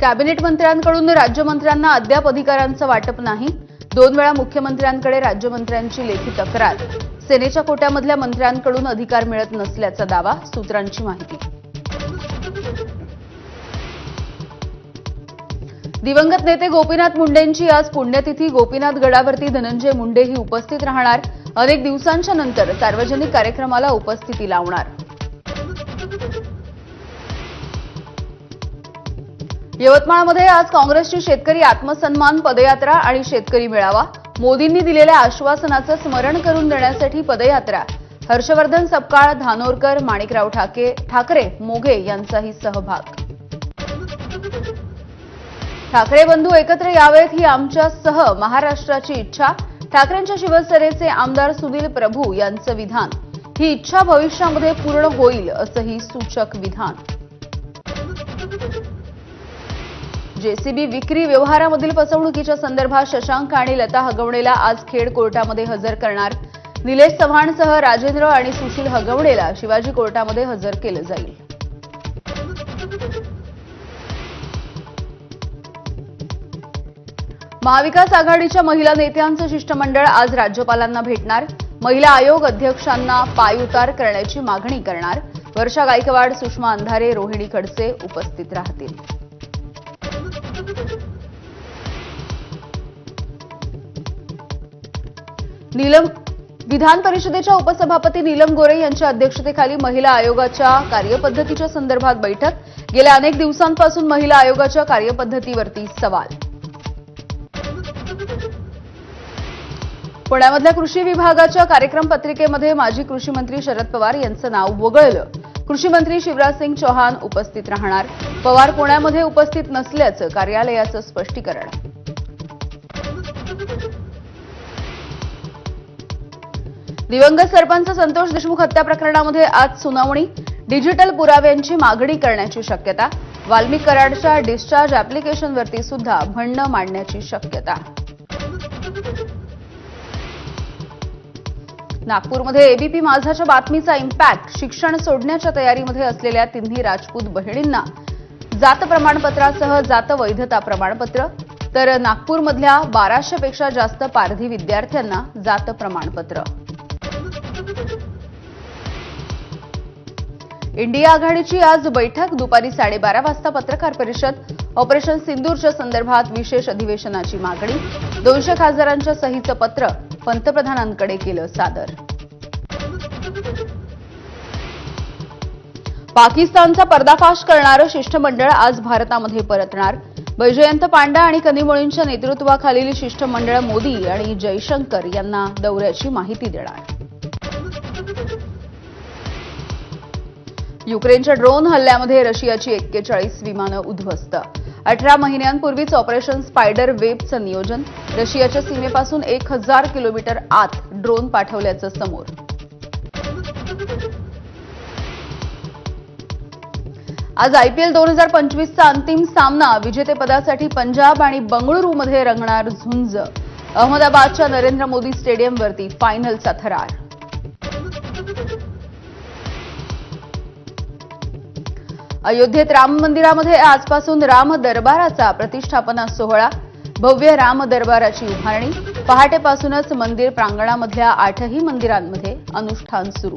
Cabinet मंत्र्यांकडून राज्यमंत्र्यांना अद्याप अधिकारांचं वाटप नाही. दोन वेळा मुख्यमंत्र्यांकडे राज्यमंत्र्यांची लेखी तक्रार. सेनेच्या कोट्यामधल्या मंत्र्यांकडून अधिकार मिळत नसल्याचा दावा सूत्रांची माहिती. दिवंगत नेते गोपीनाथ मुंडेंची आज पुण्यतिथी. गोपीनाथ गडावरती धनंजय मुंडेही उपस्थित राहणार. अनेक दिवसांच्या नंतर सार्वजनिक कार्यक्रमाला उपस्थिती लावणार. यवतमाळमध्ये आज काँग्रेसची शेतकरी आत्मसन्मान पदयात्रा आणि शेतकरी मेळावा. मोदींनी दिलेल्या आश्वासनाचं स्मरण करून देण्यासाठी पदयात्रा. हर्षवर्धन सपकाळ धानोरकर माणिकराव ठाके ठाकरे मोघे यांचाही सहभाग. ठाकरे बंधू एकत्र यावेत ही आमच्या सह महाराष्ट्राची इच्छा. ठाकरेंच्या शिवसेनेचे आमदार सुनील प्रभू यांचं विधान. ही इच्छा भविष्यामध्ये पूर्ण होईल असंही सूचक विधान. जेसीबी विक्री व्यवहारामधील फसवणुकीच्या संदर्भात शशांक आणि लता हगवणेला आज खेड कोर्टामध्ये हजर करणार. निलेश चव्हाणसह राजेंद्र आणि सुशील हगवणेला शिवाजी कोर्टामध्ये हजर केलं जाईल. महाविकास आघाडीच्या महिला नेत्यांचं शिष्टमंडळ आज राज्यपालांना भेटणार. महिला आयोग अध्यक्षांना पायउतार करण्याची मागणी करणार. वर्षा गायकवाड सुषमा अंधारे रोहिणी खडसे उपस्थित राहतील. नीलम विधान परिषदेच्या उपसभापती नीलम गोरे यांच्या अध्यक्षतेखाली महिला आयोगाच्या कार्यपद्धतीच्या संदर्भात बैठक. गेल्या अनेक दिवसांपासून महिला आयोगाच्या कार्यपद्धतीवरती सवाल. पुण्यामधल्या कृषी विभागाच्या कार्यक्रम पत्रिकेमध्ये माजी कृषी मंत्री शरद पवार यांचं नाव वगळलं. कृषी मंत्री शिवराज सिंग चौहान उपस्थित राहणार. पवार पुण्यामध्ये उपस्थित नसल्याचं कार्यालयाचं स्पष्टीकरण. दिवंगत सरपंच संतोष देशमुख हत्या प्रकरणामध्ये आज सुनावणी. डिजिटल पुराव्यांची मागणी करण्याची शक्यता. वाल्मिक कराडच्या डिस्चार्ज अॅप्लिकेशनवरती सुद्धा म्हणणं मांडण्याची शक्यता. नागपूरमध्ये एबीपी माझाच्या बातमीचा इम्पॅक्ट शिक्षण सोडण्याच्या तयारीमध्ये असलेल्या तिन्ही राजपूत बहिणींना जात प्रमाणपत्रासह जात वैधता प्रमाणपत्र. तर नागपूरमधल्या बाराशे पेक्षा जास्त पारधी विद्यार्थ्यांना जात प्रमाणपत्र. इंडिया आघाडीची आज बैठक. दुपारी साडेबारा वाजता पत्रकार परिषद. ऑपरेशन सिंदूरच्या संदर्भात विशेष अधिवेशनाची मागणी. दोनशे खासदारांच्या सहीचं पत्र पंतप्रधानांकडे केलं सादर. पाकिस्तानचा पर्दाफाश करणारं शिष्टमंडळ आज भारतामध्ये परतणार. बैजयंत पांडा आणि कनिमोळींच्या नेतृत्वाखालील शिष्टमंडळ मोदी आणि जयशंकर यांना दौऱ्याची माहिती देणार. युक्रेनच्या ड्रोन हल्ल्यामध्ये रशियाची एक्केचाळीस विमानं उद्ध्वस्त. अठरा महिन्यांपूर्वीच ऑपरेशन स्पायडर वेबचं नियोजन रशियाच्या सीमेपासून एक हजार किलोमीटर आत ड्रोन पाठवल्याचं समोर. आज आयपीएल दोन हजार पंचवीसचा अंतिम सामना विजेतेपदासाठी पंजाब आणि बंगळुरूमध्ये रंगणार झुंज. अहमदाबादच्या नरेंद्र मोदी स्टेडियमवरती फायनलचा थरार. अयोध्येत राम मंदिरामध्ये आजपासून राम दरबाराचा प्रतिष्ठापना सोहळा. भव्य राम दरबाराची उभारणी. पहाटेपासूनच मंदिर प्रांगणामधल्या आठही मंदिरांमध्ये अनुष्ठान सुरू.